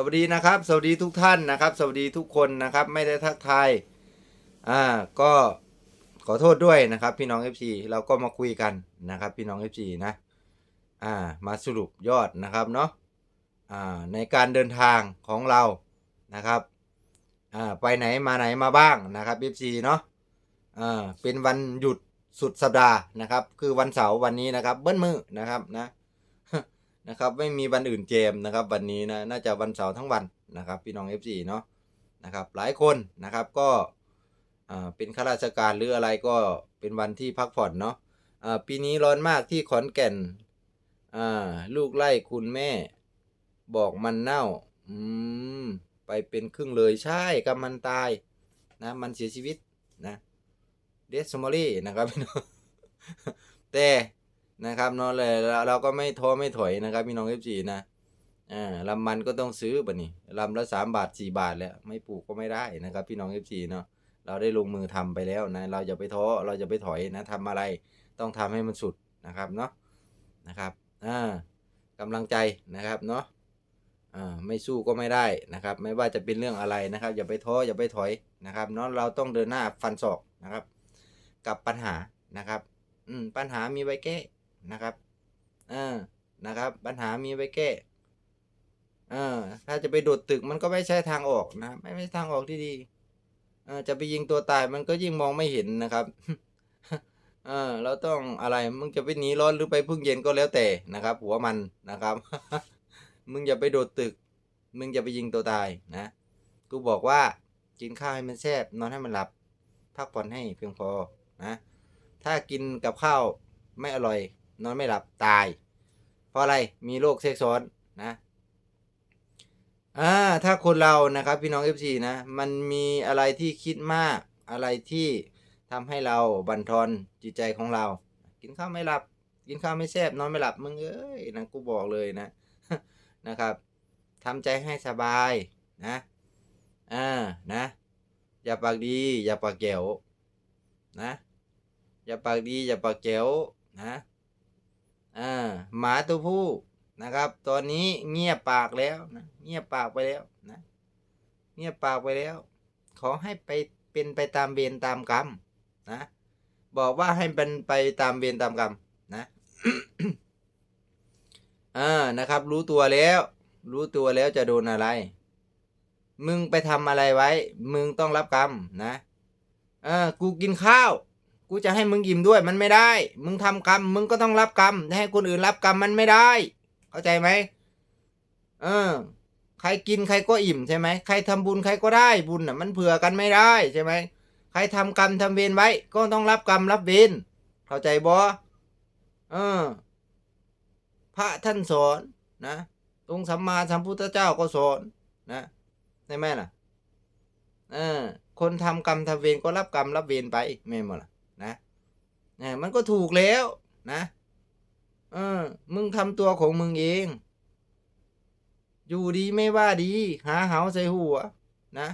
สวัสดีนะครับ สวัสดีทุกท่านนะครับ สวัสดีทุกคนนะครับ ไม่ได้ทักทายอ่าก็ขอโทษด้วยนะครับ พี่น้อง FC เราก็มาคุยกันนะครับ พี่น้อง FC นะอ่ามาสรุปยอดนะครับเนาะอ่าในการเดินทางของเรานะครับอ่าไปไหนมาไหนมาบ้างนะครับ FC เนาะอ่าเป็นวันหยุดสุดสัปดาห์นะครับ คือวันเสาร์วันนี้นะครับ เบิ้ลมือนะครับนะ นะครับไม่มีวันอื่นเจมนะครับวันนี้นะน่าจะวันเสาร์ทั้งวันนะครับพี่น้อง FC เนาะนะครับหลายคนนะครับก็อ่าเป็นข้าราชการหรืออะไรก็เป็นวันที่พักผ่อนเนาะอ่าปีนี้ร้อนมากที่ขอนแก่นอ่าลูกไล่คุณแม่ บอกมันเน่าอืมไปเป็นครึ่งเลยใช่กับมันตายนะมันเสียชีวิตนะเดสมอรี่นะครับพี่น้องแต่ นะครับเนาะเลยเราเราก็ไม่ท้อไม่ถอยนะครับพี่น้องเอฟซีนะอ่าลำมันก็ต้องซื้อปะนี่ลำละสามบาทสี่บาทแล้วไม่ปลูกก็ไม่ได้นะครับ พี่น้องเอฟซีเนาะเราได้ลงมือทำไปแล้วนะเราจะไปท้อเราจะไปถอยนะทำอะไรต้องทำให้มันสุดนะครับเนาะนะครับอ่ากำลังใจนะครับเนาะอ่าไม่สู้ก็ไม่ได้นะครับ ไม่ว่าจะเป็นเรื่องอะไรนะครับ อย่าไปท้ออย่าไปถอยนะครับเนาะเราต้องเดินหน้าฟันศอกนะครับ กับปัญหานะครับ อืมปัญหามีไว้แก้ นะครับเออนะครับ ปัญหามีไว้แก้เออถ้าจะไปโดดตึกมันก็ไม่ใช่ทางออกนะไม่ใช่ทางออกที่ดีเออจะไปยิงตัวตายมันก็ยิ่งมองไม่เห็นนะครับเออเราต้องอะไรมึงจะไปหนีร้อนหรือไปพึ่งเย็นก็แล้วแต่นะครับ หัวมันนะครับ มึงอย่าไปโดดตึก มึงอย่าไปยิงตัวตายนะกูบอกว่ากินข้าวให้มันแซ่บนอนให้มันหลับ พักผ่อนให้เพียงพอนะ ถ้ากินกับข้าวไม่อร่อย นอนไม่หลับตาย เพราะอะไรมีโรคแทรกซ้อนนะอ่าถ้าคนเรานะครับพี่น้อง FC นะมันมีอะไรที่คิดมากอะไรที่ทำให้เราบั่นทอนจิตใจของเรา กินข้าวไม่หลับ กินข้าวไม่แซ่บนอนไม่หลับมึงเอ้ยนะกูบอกเลยนะนะครับทำใจให้สบายนะอ่านะ อย่าปากดี อย่าปากแก้วนะ อย่าปากดี อย่าปากแจ๋วนะ อ่าหมาตัวผู้นะครับ ตอนนี้เงียบปากแล้วนะเงียบปากไปแล้วนะเงียบปากไปแล้ว ขอให้ไปเป็นไปตามเวรตามกรรมนะบอกว่าให้เป็นไปตามเวรตามกรรมนะอ่านะครับ รู้ตัวแล้ว รู้ตัวแล้วจะโดนอะไร มึงไปทำอะไรไว้ มึงต้องรับกรรมนะเออกูกินข้าว กูจะให้มึงอิ่มด้วยมันไม่ได้ มึงทำกรรม มึงก็ต้องรับกรรมให้คนอื่นรับกรรมมันไม่ได้ เข้าใจไหมเออ ใครกินใครก็อิ่มใช่ไหมใครทำบุญใครก็ได้บุญน่ะ มันเผื่อกันไม่ได้ใช่ไหมใครทำกรรมทำเวรไว้ ก็ต้องรับกรรมรับเวรเข้าใจบ่เออ พระท่านสอนนะองค์สัมมาสัมพุทธเจ้าก็สอนนะได้ไหมล่ะเออคนทำกรรมทำเวรก็รับกรรมรับเวรไปไม่หมดล่ะ นะนะมันก็ถูกแล้วนะเออมึงทำตัวของมึงเอง อยู่ดีไม่ว่าดี หาเหาใส่หัว นะ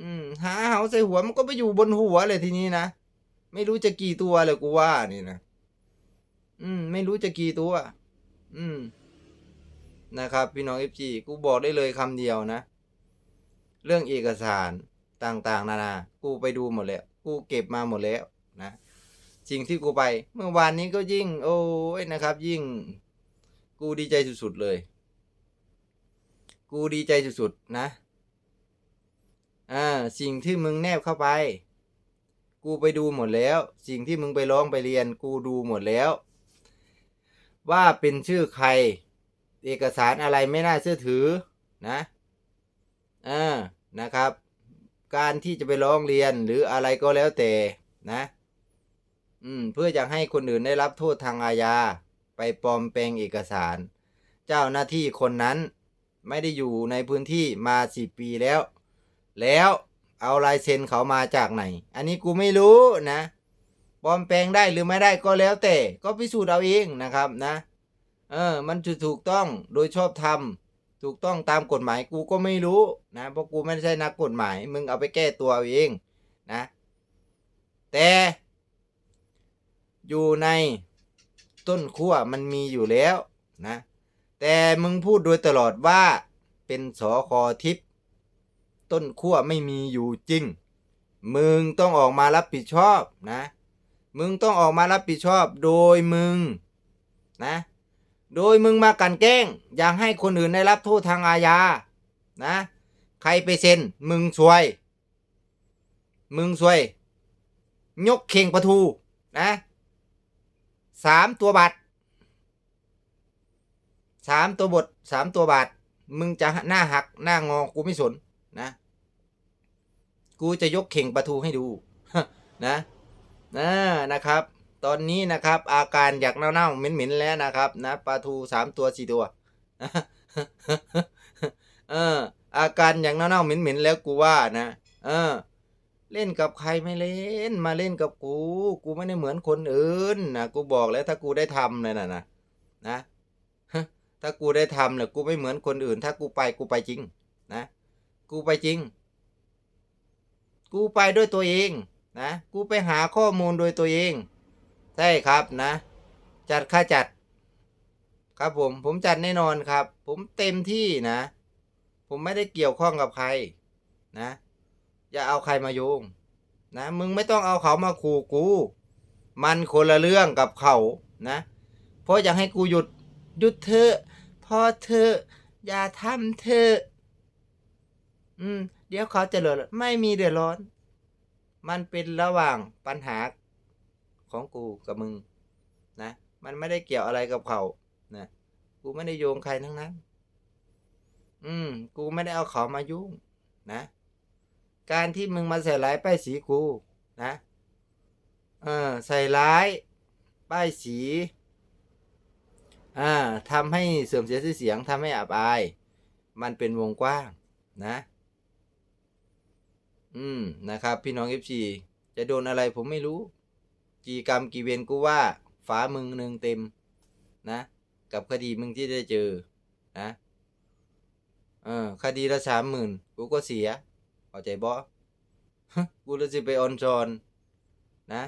อืม หาเหาใส่หัวมันก็ไปอยู่บนหัวเลยทีนี้นะไม่รู้จะกี่ตัวเลยกูว่านี่นะอืม ไม่รู้จะกี่ตัว อืม นะครับ พี่น้องเอฟจีกูบอกได้เลยคำเดียวนะ เรื่องเอกสารต่างๆ นานา กูไปดูหมดแล้ว กูเก็บมาหมดแล้วนะสิ่งที่กูไปเมื่อวานนี้ก็ยิ่ง โอ้ยนะครับ ยิ่ง กูดีใจสุดๆเลย กูดีใจสุดๆนะอ่าสิ่งที่มึงแนบเข้าไป กูไปดูหมดแล้ว สิ่งที่มึงไปร้องไปเรียน กูดูหมดแล้ว ว่าเป็นชื่อใคร เอกสารอะไรไม่น่าเชื่อถือนะอ่านะครับ การที่จะไปร้องเรียนหรืออะไรก็แล้วแต่นะ อืม เพื่ออยากให้คนอื่นได้รับโทษทางอาญา ไปปลอมแปลงเอกสาร เจ้าหน้าที่คนนั้นไม่ได้อยู่ในพื้นที่มาสิปีแล้ว แล้วเอาลายเซ็นเขามาจากไหน อันนี้กูไม่รู้นะปลอมแปลงได้หรือไม่ได้ก็แล้วแต่ ก็พิสูจน์เอาเองนะครับนะ เออ มันจะถูกต้องโดยชอบธรรม ถูกต้องตามกฎหมายกูก็ไม่รู้นะเพราะกูไม่ใช่นักกฎหมาย มึงเอาไปแก้ตัวเอาเองนะ แต่อยู่ในต้นขั้วมันมีอยู่แล้วนะ แต่มึงพูดโดยตลอดว่าเป็นสอคอทิพย์ต้นขั้วไม่มีอยู่จริง มึงต้องออกมารับผิดชอบนะ มึงต้องออกมารับผิดชอบโดยมึงนะ โดยมึงมากันแกล้ง อยากให้คนอื่นได้รับโทษทางอาญา นะ ใครไปเซ็น มึงซวย มึงซวย ยกเข่งประทูนะสามตัวบาทสามตัวบทสามตัวบาท มึงจะหน้าหักหน้างอกูไม่สนนะ กูจะยกเข่งประทูให้ดูนะนะนะครับ ตอนนี้นะครับ อาการอยากเน่าๆเหม็นๆแล้วนะครับ นะปลาทูสามตัวสี่ตัวเออ อาการอย่างเน่าๆเหม็นๆแล้วกูว่านะเออ เล่นกับใครไม่เล่น มาเล่นกับกู กูไม่ได้เหมือนคนอื่นนะกูบอกแล้วถ้ากูได้ทำเลยนะนะนะฮะถ้ากูได้ทำเนี่ยกูไม่เหมือนคนอื่น ถ้ากูไปกูไปจริง นะ กูไปจริง กูไปด้วยตัวเอง นะ กูไปหาข้อมูลโดยตัวเอง ใช่ครับนะ จัดค่าจัด ครับผมผมจัดแน่นอนครับ ผมเต็มที่นะ ผมไม่ได้เกี่ยวข้องกับใครนะ อย่าเอาใครมาโยงนะมึงไม่ต้องเอาเขามาขู่กู มันคนละเรื่องกับเขานะเพราะอยากให้กูหยุดหยุดเถอพอเถออย่าทำเถออืม เดี๋ยวเขาจะเดือดร้อนไม่มีเดือดร้อน มันเป็นระหว่างปัญหา ของกูกับมึงนะ มันไม่ได้เกี่ยวอะไรกับเขานะกูไม่ได้โยงใครทั้งนั้น อืม กูไม่ได้เอาเขามายุ่งนะ การที่มึงมาใส่ร้ายป้ายสีกูนะ เออ ใส่ร้าย ป้ายสี อ่าทำให้เสื่อมเสียชื่อเสียงทำให้อับอาย มันเป็นวงกว้างนะ อืม นะครับ พี่น้องเอฟซีจะโดนอะไรผมไม่รู้ กี่กรรมกี่เวรกูว่าฝามึงหนึ่งเต็มนะ กับคดีมึงที่ได้เจอนะเออคดีละสามหมื่นกูก็เสียเข้าใจบ่กูเลยสิไปออนจอนนะ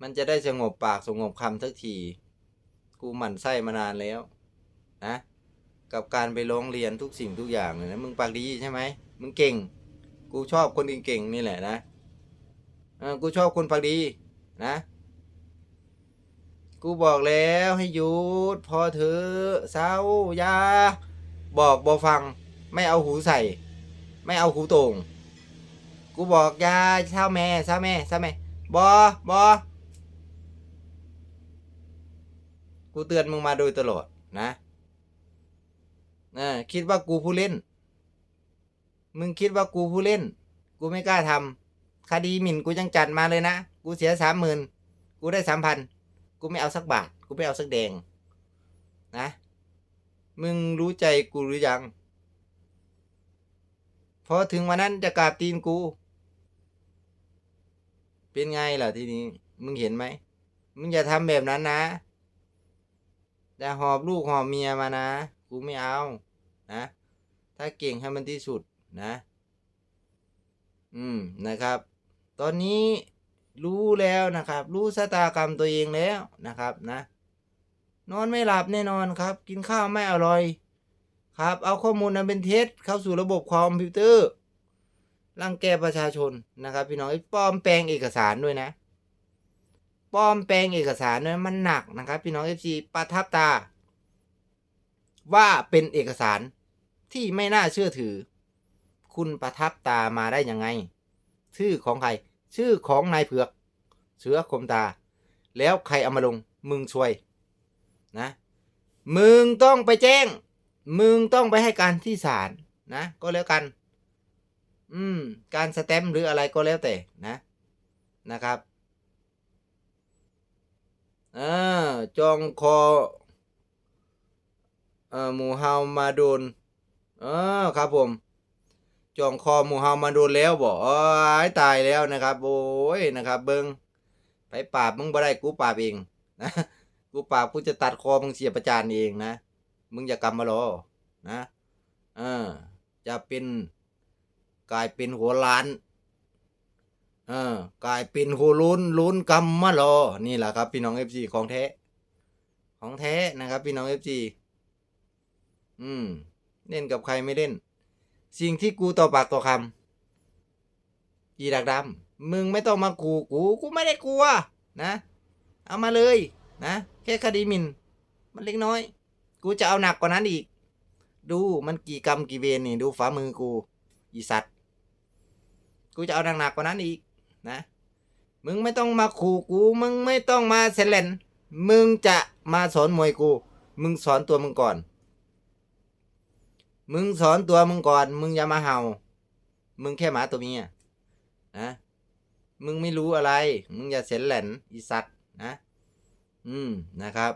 มันจะได้สงบปากสงบคำสักที กูหมั่นไส้มานานแล้วนะ กับการไปร้องเรียนทุกสิ่งทุกอย่างเลยนะมึงปากดีใช่ไหมมึงเก่ง กูชอบคนเก่งๆนี่แหละนะออกูชอบคนปากดี นะ กูบอกแล้วให้หยุดพอเถอะเศร้ายาบอกบอฟัง ไม่เอาหูใส่ ไม่เอาหูต่งกูบอกยาเศร้าแม่เศร้าแม่เศร้าแม่บอบอกูเตือนมึงมาโดยตลอดนะนะคิดว่ากูผู้เล่น มึงคิดว่ากูผู้เล่น กูไม่กล้าทำ คดีหมิ่นกูยังจัดมาเลยนะ กูเสียสามหมื่นกูได้สามพันกูไม่เอาสักบาท กูไม่เอาสักแดง นะ มึงรู้ใจกูหรือยัง พอถึงวันนั้นจะกราบตีนกู เป็นไงล่ะทีนี้ มึงเห็นไหม มึงอย่าทำแบบนั้นนะอย่าหอบลูกหอบเมียมานะ กูไม่เอา นะ ถ้าเก่งให้มันที่สุดนะ อืม นะครับ ตอนนี้รู้แล้วนะครับ รู้ชะตากรรมตัวเองแล้วนะครับนะ นอนไม่หลับแน่นอนครับ กินข้าวไม่อร่อย ครับ เอาข้อมูลนั้นเป็นเท็จเข้าสู่ระบบคอมพิวเตอร์รังแกประชาชนนะครับ พี่น้องไอ้ปลอมแปลงเอกสารด้วยนะปลอมแปลงเอกสารเนี่ยมันหนักนะครับ พี่น้องเอฟซีประทับตา ว่าเป็นเอกสารที่ไม่น่าเชื่อถือ คุณประทับตามาได้ยังไง ชื่อของใคร ชื่อของนายเผือกเสือคมตา แล้วใครเอามาลง มึงช่วยนะ มึงต้องไปแจ้ง มึงต้องไปให้การที่ศาลนะ ก็แล้วกัน อืม การสแตมหรืออะไรก็แล้วแต่นะนะครับเออจองคอเอ่อหมูเฮามาโดนเออครับผม จองคอหมูเฮามาโดนแล้วบอกอ้ายตายแล้วนะครับ โอ้ยนะครับ เบิงไปปราบมึงบ่ได้กูปราบเองนะกูปราบกูจะตัดคอมึงเสียประจานเองนะมึงอย่ากำมารอนะเออจะเป็นกลายเป็นหัวล้านเออกลายเป็นหัวลุ้นลุ้นกำมารอนี่แหละครับ พี่น้องเอฟซีของแท้ของแท้นะครับ พี่น้องเอฟซีอืมเล่นกับใครไม่เล่น สิ่งที่กูต่อปากต่อคำอีดักดำมึงไม่ต้องมากูกูกูไม่ได้กลัวนะ เอามาเลยนะแค่คดีหมินมันเล็กน้อย กูจะเอาหนักกว่านั้นอีก ดูมันกี่กรรมกี่เวรนี่ ดูฝ่ามือกูอีสัตว์ กูจะเอาหนักๆกว่านั้นอีกนะ มึงไม่ต้องมาขู่กู มึงไม่ต้องมาเซเลนมึงจะมาสอนมวยกู มึงสอนตัวมึงก่อน มึงสอนตัวมึงก่อน มึงอย่ามาเห่า มึงแค่หมาตัวเมียนะมึงไม่รู้อะไร มึงอย่าเซนแหลนอีสัตว์นะ อืมนะครับ